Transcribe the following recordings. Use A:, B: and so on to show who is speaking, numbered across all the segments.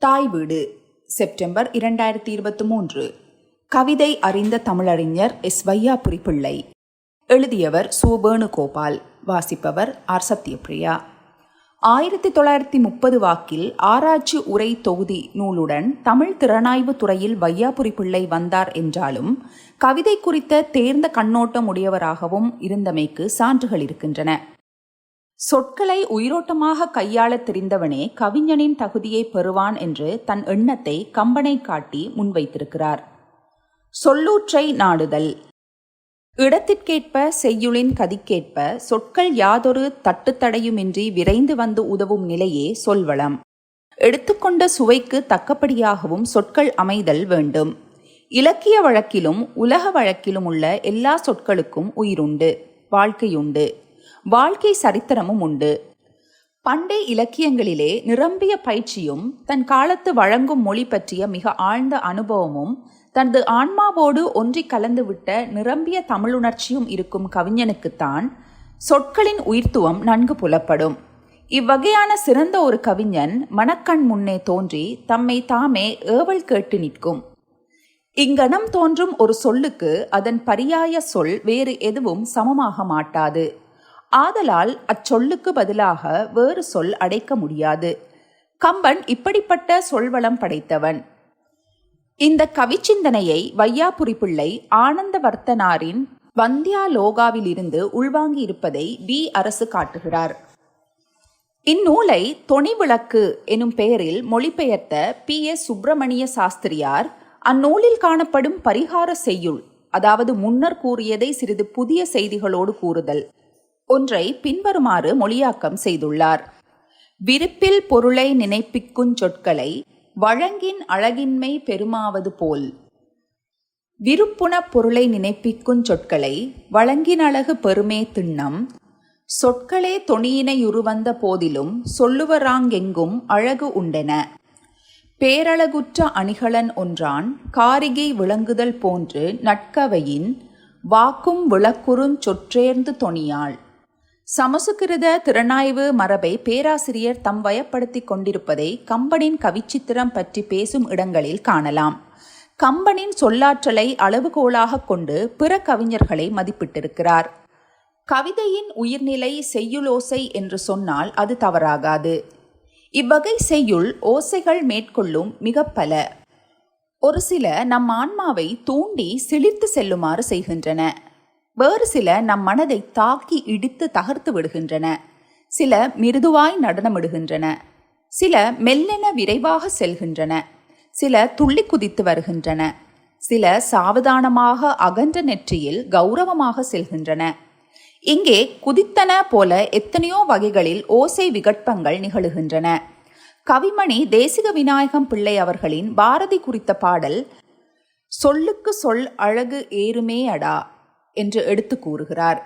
A: தாய் வீடு செப்டம்பர் இரண்டாயிரத்தி இருபத்தி மூன்று. கவிதை அறிந்த தமிழறிஞர் எஸ். வையாபுரி பிள்ளை எழுதியவர் சு. வேணுகோபால் வாசிப்பவர் ஆர். சத்யபிரியா ஆயிரத்தி தொள்ளாயிரத்தி முப்பது வாக்கில் ஆராய்ச்சி உரை தொகுதி நூலுடன் தமிழ் திறனாய்வு துறையில் வையாபுரி பிள்ளை வந்தார் என்றாலும் கவிதை குறித்த தேர்ந்த கண்ணோட்டம் உடையவராகவும் இருந்தமைக்கு சான்றுகள் இருக்கின்றன. சொற்களை உயிரோட்டமாக கையாளத் தெரிந்தவனே கவிஞனின் தகுதியை பெறுவான் என்று தன் எண்ணத்தை கம்பனை காட்டி முன்வைத்திருக்கிறார். சொல்லூற்றை நாடுதல். இடத்திற்கேற்ப செய்யுளின் கதிக்கேற்ப சொற்கள் யாதொரு தட்டுத்தடையுமின்றி விரைந்து வந்து உதவும் நிலையே சொல்வளம். எடுத்துக்கொண்ட சுவைக்கு தக்கபடியாகவும் சொற்கள் அமைதல் வேண்டும். இலக்கிய வழக்கிலும் உலக வழக்கிலும் உள்ள எல்லா சொற்களுக்கும் உயிருண்டு வாழ்க்கையுண்டு. வாழ்க்கை சரித்திரமும் உண்டு. பண்டை இலக்கியங்களிலே நிரம்பிய பயிற்சியும் தன் காலத்து வழங்கும் மொழி பற்றிய மிக ஆழ்ந்த அனுபவமும் தனது ஆன்மாவோடு ஒன்றி கலந்துவிட்ட நிரம்பிய தமிழுணர்ச்சியும் இருக்கும் கவிஞனுக்குத்தான் சொற்களின் உயிர்த்துவம் நன்கு புலப்படும். இவ்வகையான சிறந்த ஒரு கவிஞன் மனக்கண் முன்னே தோன்றி தம்மை தாமே ஏவல் கேட்டு நிற்கும். இங்கனம் தோன்றும் ஒரு சொல்லுக்கு அதன் பரியாய சொல் வேறு எதுவும் சமமாக மாட்டாது. ஆதலால் அச்சொல்லுக்கு பதிலாக வேறு சொல் அடைக்க முடியாது. கம்பன் இப்படிப்பட்ட சொல்வளம் படைத்தவன். இந்த கவிச்சிந்தனையை வையாபுரி பிள்ளை ஆனந்தவர்த்தனாரின் வந்தியாலோகாவிலிருந்து உள்வாங்கி இருப்பதை வி அரசு காட்டுகிறார். இந்நூலை தொனிவிளக்கு எனும் பெயரில் மொழிபெயர்த்த பி எஸ் சுப்பிரமணிய சாஸ்திரியார் அந்நூலில் காணப்படும் பரிகார செய்யுள் அதாவது முன்னர் கூறியதை சிறிது புதிய செய்திகளோடு கூறுதல். ஒன்றை பின்வருமாறு மொழியாக்கம் செய்துள்ளார். விருப்பில் பொருளை நினைப்பிக்குஞ் சொற்களை வழங்கின் அழகின்மை பெருமாவது போல். விருப்புணப் பொருளை நினைப்பிக்குஞ் சொற்களை வழங்கின் அழகு பெருமே திண்ணம். சொற்களே தொனியினையுருவந்த போதிலும் சொல்லுவராங்கெங்கும் அழகு உண்டென. பேரழகுற்ற அணிகலன் ஒன்றான் காரிகை விளங்குதல் போன்று நட்கவையின் வாக்கும் விளக்குறுஞ் சொற்றேர்ந்து தொனியாள். சமசுகிருத திறனாய்வு மரபை பேராசிரியர் தம் வயப்படுத்திக் கொண்டிருப்பதை கம்பனின் கவிச்சித்திரம் பற்றி பேசும் இடங்களில் காணலாம். கம்பனின் சொல்லாற்றலை அளவுகோலாக கொண்டு பிற கவிஞர்களை மதிப்பிட்டிருக்கிறார். கவிதையின் உயிர்நிலை செய்யுளோசை என்று சொன்னால் அது தவறாகாது. இவ்வகை செய்யுள் ஓசைகள் மேற்கொள்ளும் மிக பல. ஒரு சில நம் ஆன்மாவை தூண்டி சிலிர்த்து செல்லுமாறு செய்கின்றன. வேறு சில நம் மனதை தாக்கி இடித்து தகர்த்து விடுகின்றன. சில மிருதுவாய் நடனமிடுகின்றன. சில மெல்லென விரைவாக செல்கின்றன. சில துள்ளி குதித்து வருகின்றன. சில சாவதானமாக அகன்ற நெற்றியில் கௌரவமாக செல்கின்றன. இங்கே குதித்தன போல எத்தனையோ வகைகளில் ஓசை விகற்பங்கள் நிகழுகின்றன. கவிமணி தேசிக விநாயகம் பிள்ளை அவர்களின் பாரதி குறித்த பாடல் சொல்லுக்கு சொல் அழகு ஏறுமே அடா என்று எடுத்து கூறுகிறார்.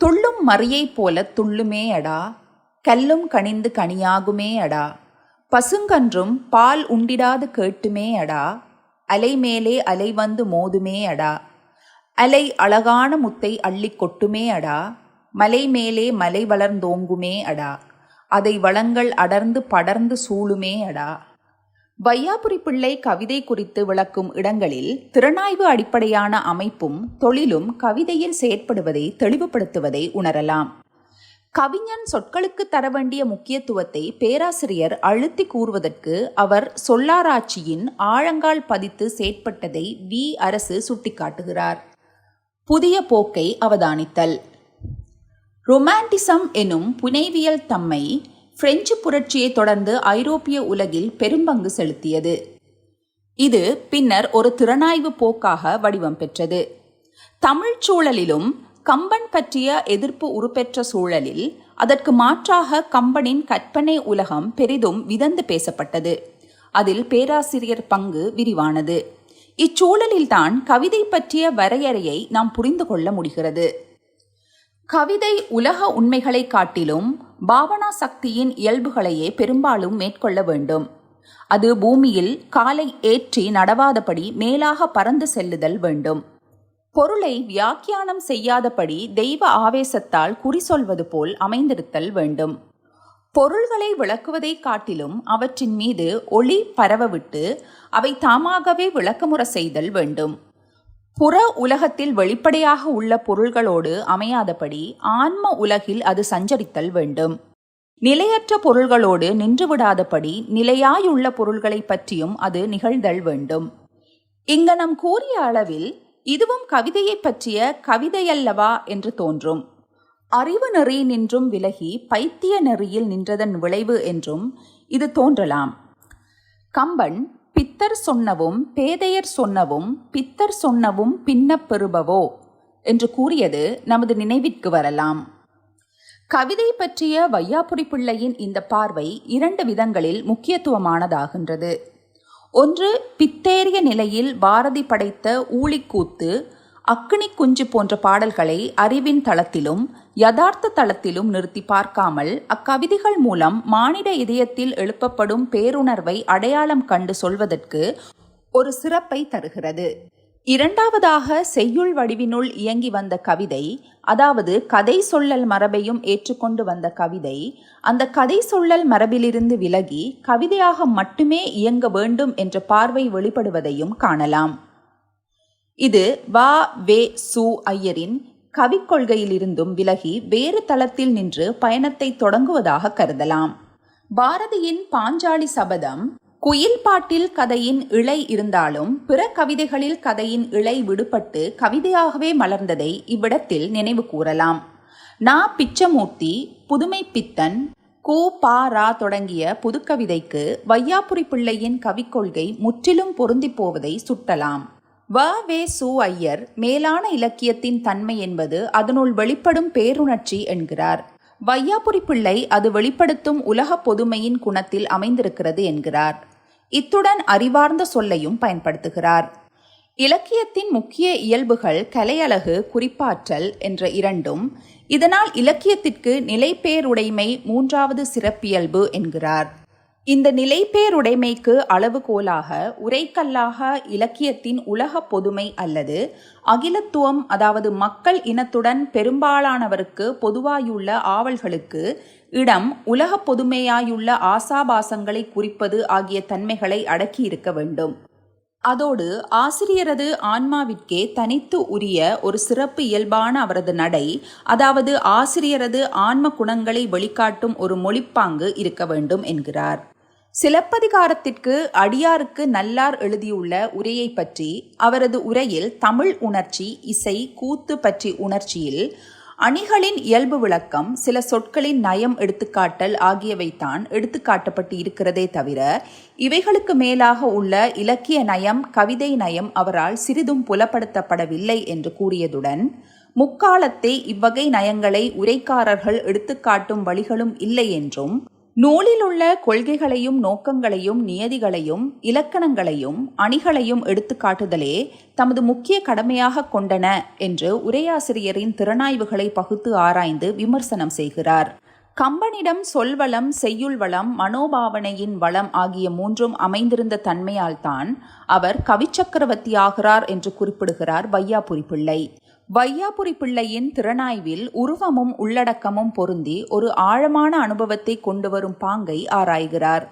A: துள்ளும் மறியைப் போல துள்ளுமே அடா கல்லும் கனிந்து கனியாகுமே அடா பசுங்கன்றும் பால் உண்டிடாது கேட்டுமே அடா அலை மேலே அலை வந்து மோதுமே அடா அலை அழகான முத்தை அள்ளி கொட்டுமே அடா மலை மேலே மலை வளர்ந்தோங்குமே அடா அதை வளங்கள் அடர்ந்து படர்ந்து சூழுமே அடா. வையாபுரி பிள்ளை கவிதை குறித்து விளக்கும் இடங்களில் திறனாய்வு அடிப்படையான அமைப்பும் தொழிலும் கவிதையில் செயற்படுவதை தெளிவுபடுத்துவதை உணரலாம். கவிஞன் சொற்களுக்கு தர வேண்டிய முக்கியத்துவத்தை பேராசிரியர் அழுத்தி கூறுவதற்கு அவர் சொல்லாராய்ச்சியின் ஆழங்கால் பதித்து செயற்பட்டதை வி அரசு சுட்டிக்காட்டுகிறார். புதிய போக்கை அவதானித்தல். ரொமான்டிசம் எனும் புனைவியல் தம்மை பிரெஞ்சு புரட்சியை தொடர்ந்து ஐரோப்பிய உலகில் பெரும்பங்கு செலுத்தியது. இது பின்னர் ஒரு திறனாய்வு போக்காக வடிவம் பெற்றது. தமிழ்ச் சூழலிலும் கம்பன் பற்றிய எதிர்ப்பு உருப்பெற்ற சூழலில் அதற்கு மாற்றாக கம்பனின் கற்பனை உலகம் பெரிதும் விதந்து பேசப்பட்டது. அதில் பேராசிரியர் பங்கு விரிவானது. இச்சூழலில்தான் கவிதை பற்றிய வரையறையை நாம் புரிந்து கொள்ள முடிகிறது. கவிதை உலக உண்மைகளை காட்டிலும் பாவனா சக்தியின் இயல்புகளையே பெரும்பாலும் மேற்கொள்ள வேண்டும். அது பூமியில் காலை ஏற்றி நடவாதபடி மேலாக பறந்து செல்லுதல் வேண்டும். பொருளை வியாக்கியானம் செய்யாதபடி தெய்வ ஆவேசத்தால் குறி சொல்வது போல் அமைந்திருத்தல் வேண்டும். பொருள்களை விளக்குவதை காட்டிலும் அவற்றின் மீது ஒளி பரவவிட்டு அவை தாமாகவே விளக்கமுற செய்தல் வேண்டும். புற உலகத்தில் வெளிப்படையாக உள்ள பொருள்களோடு அமையாதபடி ஆன்ம உலகில் அது சஞ்சரித்தல் வேண்டும். நிலையற்ற பொருள்களோடு நின்றுவிடாதபடி நிலையாயுள்ள பொருள்களை பற்றியும் அது நிகழ்தல் வேண்டும். இங்கனம் கூறிய அளவில் இதுவும் கவிதையைப் பற்றிய கவிதையல்லவா என்று தோன்றும். அறிவு நெறி நின்றும் விலகி பைத்திய நெறியில் நின்றதன் விளைவு என்றும் இது தோன்றலாம். கம்பன் பித்தர் சொன்னவும் பேதையர் சொன்னவும் பித்தர் சொன்னவும் பின்னப் பெறுபவோ? என்று கூறியது நமது நினைவிற்கு வரலாம். கவிதை பற்றிய வையாபுரி பிள்ளையின் இந்த பார்வை இரண்டு விதங்களில் முக்கியத்துவமானதாகின்றது. ஒன்று பித்தேறிய நிலையில் பாரதி படைத்த ஊழிக்கூத்து அக்னி குஞ்சு போன்ற பாடல்களை அறிவின் தளத்திலும் யதார்த்த தளத்திலும் நிறுத்தி பார்க்காமல் அக்கவிதைகள் மூலம் மானிட இதயத்தில் எழுப்பப்படும் பேருணர்வை அடையாளம் கண்டு சொல்வதற்கு ஒரு சிறப்பை தருகிறது. இரண்டாவதாக செய்யுள் வடிவினுள் இயங்கி வந்த கவிதை அதாவது கதை சொல்லல் மரபையும் ஏற்றுக்கொண்டு வந்த கவிதை அந்த கதை சொல்லல் மரபிலிருந்து விலகி கவிதையாக மட்டுமே இயங்க வேண்டும் என்ற பார்வை வெளிப்படுவதையும் காணலாம். இது வா வே சு ஐயரின் கவிக் கொள்கையிலிருந்தும் விலகி வேறு தளத்தில் நின்று பயணத்தை தொடங்குவதாக கருதலாம். பாரதியின் பாஞ்சாலி சபதம் குயில் பாட்டில் கதையின் இழை இருந்தாலும் பிற கவிதைகளில் கதையின் இழை விடுபட்டு கவிதையாகவே மலர்ந்ததை இவ்விடத்தில் நினைவு கூறலாம். நா பிச்சமூர்த்தி புதுமை பித்தன் கு பா ரா தொடங்கிய புதுக்கவிதைக்கு வையாபுரி பிள்ளையின் கவிக்கொள்கை முற்றிலும் பொருந்திப் போவதை சுட்டலாம். வ வே சு ஐயர் மேலான இலக்கியத்தின் தன்மை என்பது அதனுள் வெளிப்படும் பேருணர்ச்சி என்கிறார். வையாபுரி பிள்ளை அது வெளிப்படுத்தும் உலக பொதுமையின் குணத்தில் அமைந்திருக்கிறது என்கிறார். இத்துடன் அறிவார்ந்த சொல்லையும் பயன்படுத்துகிறார். இலக்கியத்தின் முக்கிய இயல்புகள் கலையழகு குறிப்பாற்றல் என்ற இரண்டும் இதனால் இலக்கியத்திற்கு நிலைப்பேருடைமை மூன்றாவது சிறப்பியல்பு என்கிறார். இந்த நிலைப்பேருடைமைக்கு அளவுகோலாக உரைக்கல்லாக இலக்கியத்தின் உலக பொதுமை அல்லது அகிலத்துவம் அதாவது மக்கள் இனத்துடன் பெரும்பாலானவருக்கு பொதுவாயுள்ள ஆவல்களுக்கு இடம் உலக பொதுமையாயுள்ள ஆசாபாசங்களை குறிப்பது ஆகிய தன்மைகளை அடக்கியிருக்க வேண்டும். அதோடு ஆசிரியரது ஆன்மாவிற்கே தனித்து உரிய ஒரு சிறப்பு இயல்பான அவரது நடை அதாவது ஆசிரியரது ஆன்ம குணங்களை வெளிக்காட்டும் ஒரு மொழிப்பாங்கு இருக்க வேண்டும் என்கிறார். சிலப்பதிகாரத்திற்கு அடியாருக்கு நல்லார் எழுதியுள்ள உரையை பற்றி அவரது உரையில் தமிழ் உணர்ச்சி இசை கூத்து பற்றி உணர்ச்சியில் அணிகளின் இயல்பு விளக்கம் சில சொற்களின் நயம் எடுத்துக்காட்டல் ஆகியவைத்தான் எடுத்துக்காட்டப்பட்டு இருக்கிறதே தவிர இவைகளுக்கு மேலாக உள்ள இலக்கிய நயம் கவிதை நயம் அவரால் சிறிதும் புலப்படுத்தப்படவில்லை என்று கூறியதுடன் முக்காலத்தை இவ்வகை நயங்களை உரைக்காரர்கள் எடுத்துக்காட்டும் வழிகளும் இல்லை என்றும் நூலில் உள்ள கொள்கைகளையும் நோக்கங்களையும் நியதிகளையும் இலக்கணங்களையும் அணிகளையும் எடுத்துக்காட்டுதலே தமது முக்கிய கடமையாக கொண்டன என்று உரையாசிரியரின் திறனாய்வுகளை பகுத்து ஆராய்ந்து விமர்சனம் செய்கிறார். கம்பனிடம் சொல்வளம் செய்யுள் வளம் மனோபாவனையின் வளம் ஆகிய மூன்றும் அமைந்திருந்த தன்மையால்தான் அவர் கவிச்சக்கரவர்த்தி ஆகிறார் என்று குறிப்பிடுகிறார் வையாபுரி பிள்ளை வையாபுரி பிள்ளையின் திறனாய்வில் உருவமும் உள்ளடக்கமும் பொருந்தி ஒரு ஆழமான அனுபவத்தை கொண்டு வரும் பாங்கை ஆராய்கிறார்.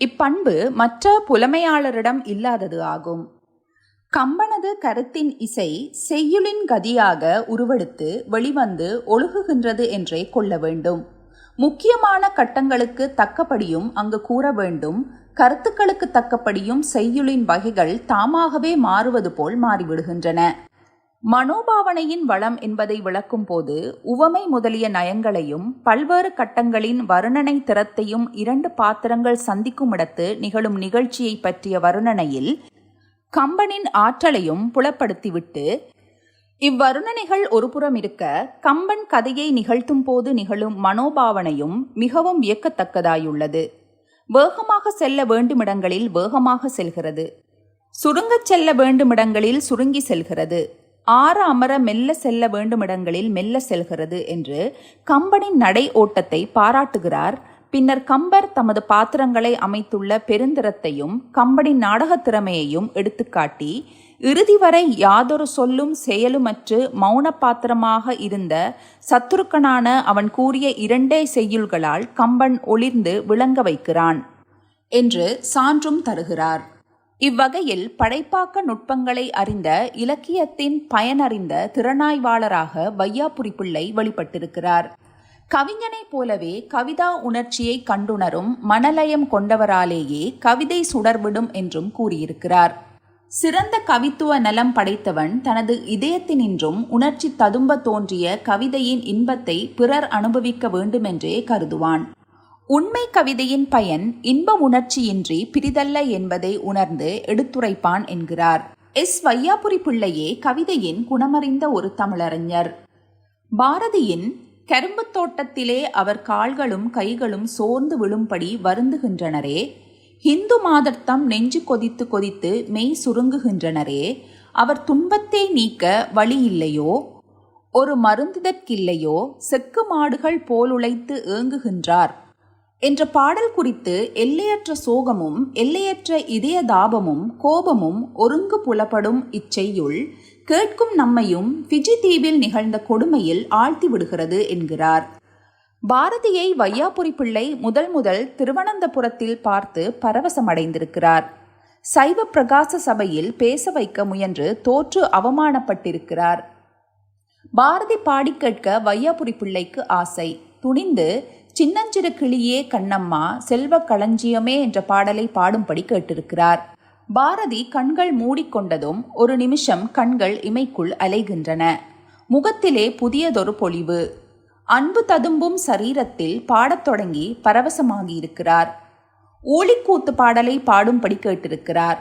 A: இப்பண்பு மற்ற புலமையாளரிடம் இல்லாதது ஆகும். கம்பனது கருத்தின் இசை செய்யுளின் கதியாக உருவெடுத்து வெளிவந்து ஒழுகுகின்றது என்றே கொள்ள வேண்டும். முக்கியமான கட்டங்களுக்கு தக்கபடியும் அங்கு கூற வேண்டும். கருத்துக்களுக்கு தக்கபடியும் செய்யுளின் வகைகள் தாமாகவே மாறுவது போல் மாறிவிடுகின்றன. மனோபாவனையின் வளம் என்பதை விளக்கும் போது உவமை முதலிய நயங்களையும் பல்வேறு கட்டங்களின் வருணனை திறத்தையும் இரண்டு பாத்திரங்கள் சந்திக்கும் இடத்து நிகழும் நிகழ்ச்சியை பற்றிய வருணனையில் கம்பனின் ஆற்றலையும் புலப்படுத்திவிட்டு இவ்வருணனைகள் ஒருபுறம் இருக்க கம்பன் கதையை நிகழ்த்தும் போது நிகழும் மனோபாவனையும் மிகவும் வியக்கத்தக்கதாயுள்ளது. வேகமாக செல்ல வேண்டுமிடங்களில் வேகமாக செல்கிறது. சுருங்கச் செல்ல வேண்டுமிடங்களில் சுருங்கி செல்கிறது. ஆற அமர மெல்ல செல்ல வேண்டுமிடங்களில் மெல்ல செல்கிறது என்று கம்பனின் நடை ஓட்டத்தை பாராட்டுகிறார். பின்னர் கம்பர் தமது பாத்திரங்களை அமைத்துள்ள பெருந்திறத்தையும் கம்பனின் நாடகத் திறமையையும் எடுத்துக்காட்டி இறுதி வரை யாதொரு சொல்லும் செயலுமற்று மௌன பாத்திரமாக இருந்த சத்துருக்கனான அவன் கூறிய இரண்டே செய்யுள்களால் கம்பன் ஒளிர்ந்து விளங்க வைக்கிறான் என்று சான்றும் தருகிறார். இவ்வகையில் படைப்பாக்க நுட்பங்களை அறிந்த இலக்கியத்தின் பயனறிந்த திறனாய்வாளராக வையாபுரி பிள்ளை வெளிப்பட்டிருக்கிறார். கவிஞனைப் போலவே கவிதா உணர்ச்சியை கண்டுணரும் மனலயம் கொண்டவராலேயே கவிதை சுடர்விடும் என்றும் கூறியிருக்கிறார். சிறந்த கவித்துவ நலம் படைத்தவன் தனது இதயத்தினின்றும் உணர்ச்சி ததும்ப தோன்றிய கவிதையின் இன்பத்தை பிறர் அனுபவிக்க வேண்டுமென்றே கருதுவான். உண்மை கவிதையின் பயன் இன்ப உணர்ச்சியின்றி பிரிதல்ல என்பதை உணர்ந்து எடுத்துரைப்பான் என்கிறார். எஸ். வையாபுரி பிள்ளையே கவிதையின் குணமறிந்த ஒரு தமிழறிஞர். பாரதியின் கரும்பு தோட்டத்திலே அவர் கால்களும் கைகளும் சோர்ந்து விழும்படி வருந்துகின்றனரே. ஹிந்து மாதர்த்தம் நெஞ்சு கொதித்து கொதித்து மெய் சுருங்குகின்றனரே. அவர் துன்பத்தை நீக்க வழி இல்லையோ? ஒரு மருந்திதற்கில்லையோ? செக்கு மாடுகள் போலுழைத்து ஏங்குகின்றார். என்ற பாடல் குறித்து எல்லையற்ற சோகமும் எல்லையற்ற இதய தாபமும் கோபமும் ஒருங்கு புலப்படும் இச்செய்யுள் கேட்கும் நம்மையும் ஃபிஜி தீவில் நிகழ்ந்த கொடுமையில் ஆழ்த்தி விடுகிறது என்கிறார். பாரதியை வையாபுரி பிள்ளை முதல் முதல் திருவனந்தபுரத்தில் பார்த்து பரவசமடைந்திருக்கிறார். சைவ பிரகாச சபையில் பேச வைக்க முயன்று தோற்று அவமானப்பட்டிருக்கிறார். பாரதி பாடி கேட்க வையாபுரி பிள்ளைக்கு ஆசை. துணிந்து சின்னஞ்சிறு கிளியே கண்ணம்மா செல்வ களஞ்சியமே என்ற பாடலை பாடும்படி கேட்டிருக்கிறார். பாரதி கண்கள் மூடிக்கொண்டதும் ஒரு நிமிஷம் கண்கள் இமைக்குள் அலைகின்றன. முகத்திலே புதியதொரு பொலிவு. அன்பு ததும்பும் சரீரத்தில் பாடத் தொடங்கி பரவசமாகியிருக்கிறார். ஊழிக்கூத்து பாடலை பாடும்படி கேட்டிருக்கிறார்.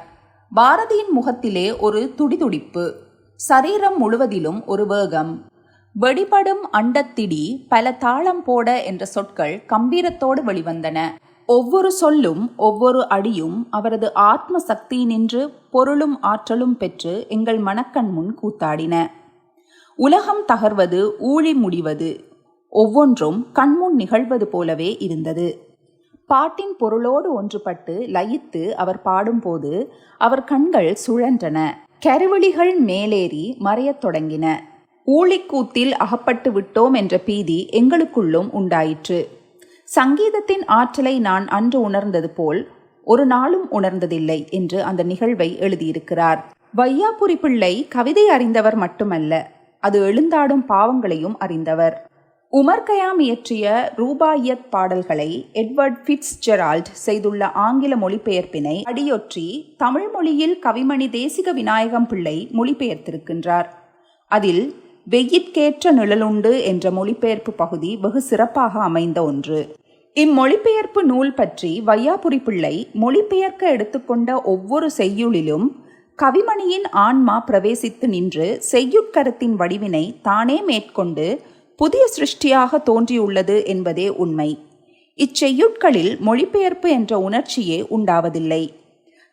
A: பாரதியின் முகத்திலே ஒரு துடிதுடிப்பு. சரீரம் முழுவதிலும் ஒரு வேகம். வெடிபடும் அண்டத்திடி பல தாளம் போட என்ற சொற்கள் கம்பீரத்தோடு வெளிவந்தன. ஒவ்வொரு சொல்லும் ஒவ்வொரு அடியும் அவரது ஆத்ம சக்தியினின்று பொருளும் ஆற்றலும் பெற்று எங்கள் மனக்கண் முன் கூத்தாடின. உலகம் தகர்வது ஊழி முடிவது ஒவ்வொன்றும் கண்முன் நிகழ்வது போலவே இருந்தது. பாட்டின் பொருளோடு ஒன்றுபட்டு லயித்து அவர் பாடும்போது அவர் கண்கள் சுழன்றன. கருவிழிகள் மேலேறி மறையத் தொடங்கின. ஊழிக்கூத்தில் அகப்பட்டு விட்டோம் என்ற பீதி எங்களுக்குள்ளும் உண்டாயிற்று. சங்கீதத்தின் ஆற்றலை நான் அன்று உணர்ந்தது போல் ஒரு நாளும் உணர்ந்ததில்லை என்று அந்த நிகழ்வை எழுதியிருக்கிறார். வையாபுரி பிள்ளை கவிதை அறிந்தவர் மட்டுமல்ல அது எழுந்தாடும் பாவங்களையும் அறிந்தவர். உமர் கயாம் இயற்றிய ரூபாயத் பாடல்களை எட்வர்ட் ஃபிட்ஸ் ஜெரால்ட் செய்துள்ள ஆங்கில மொழிபெயர்ப்பினை அடியொற்றி தமிழ் மொழியில் கவிமணி தேசிக விநாயகம் பிள்ளை மொழிபெயர்த்திருக்கின்றார். அதில் வெயிற்கேற்ற நிழலுண்டு என்ற மொழிபெயர்ப்பு பகுதி வெகு சிறப்பாக அமைந்த ஒன்று. இம்மொழிபெயர்ப்பு நூல் பற்றி வையாபுரி பிள்ளை மொழிபெயர்க்க எடுத்துக்கொண்ட ஒவ்வொரு செய்யுளிலும் கவிமணியின் ஆன்மா பிரவேசித்து நின்று செய்யுட்கருத்தின் வடிவினை தானே மேற்கொண்டு புதிய சிருஷ்டியாக தோன்றியுள்ளது என்பதே உண்மை. இச்செய்யுட்களில் மொழிபெயர்ப்பு என்ற உணர்ச்சியே உண்டாவதில்லை.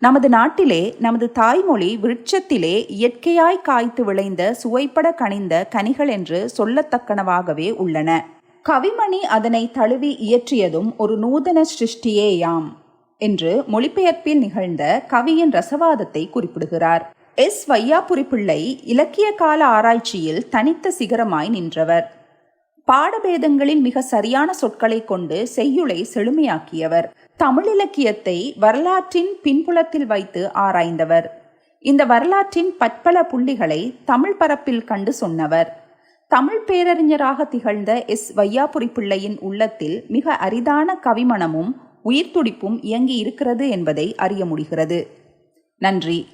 A: நமது நாட்டிலே நமது தாய்மொழி விருட்சத்திலே இயற்கையாய் காய்த்து விளைந்த சுவைப்பட கனிந்த கனிகள் என்று சொல்லத்தக்கனவாகவே உள்ளன. கவிமணி அதனை தழுவி இயற்றியதும் ஒரு நூதன சிருஷ்டியேயாம் என்று மொழிபெயர்ப்பில் நிகழ்ந்த கவியின் ரசவாதத்தை குறிப்பிடுகிறார். எஸ். வையாபுரி பிள்ளை இலக்கிய கால ஆராய்ச்சியில் தனித்த சிகரமாய் நின்றவர். பாடபேதங்களில் மிக சரியான சொற்களை கொண்டு செய்யுளை செழுமையாக்கியவர். தமிழ் இலக்கியத்தை வரலாற்றின் பின்புலத்தில் வைத்து ஆராய்ந்தவர். இந்த வரலாற்றின் பற்பல புள்ளிகளை தமிழ் பரப்பில் கண்டு சொன்னவர். தமிழ் பேரறிஞராக திகழ்ந்த எஸ். வையாபுரி பிள்ளையின் உள்ளத்தில் மிக அரிதான கவிமணமும் உயிர்த்துடிப்பும் இயங்கி இருக்கிறது என்பதை அறிய முடிகிறது. நன்றி.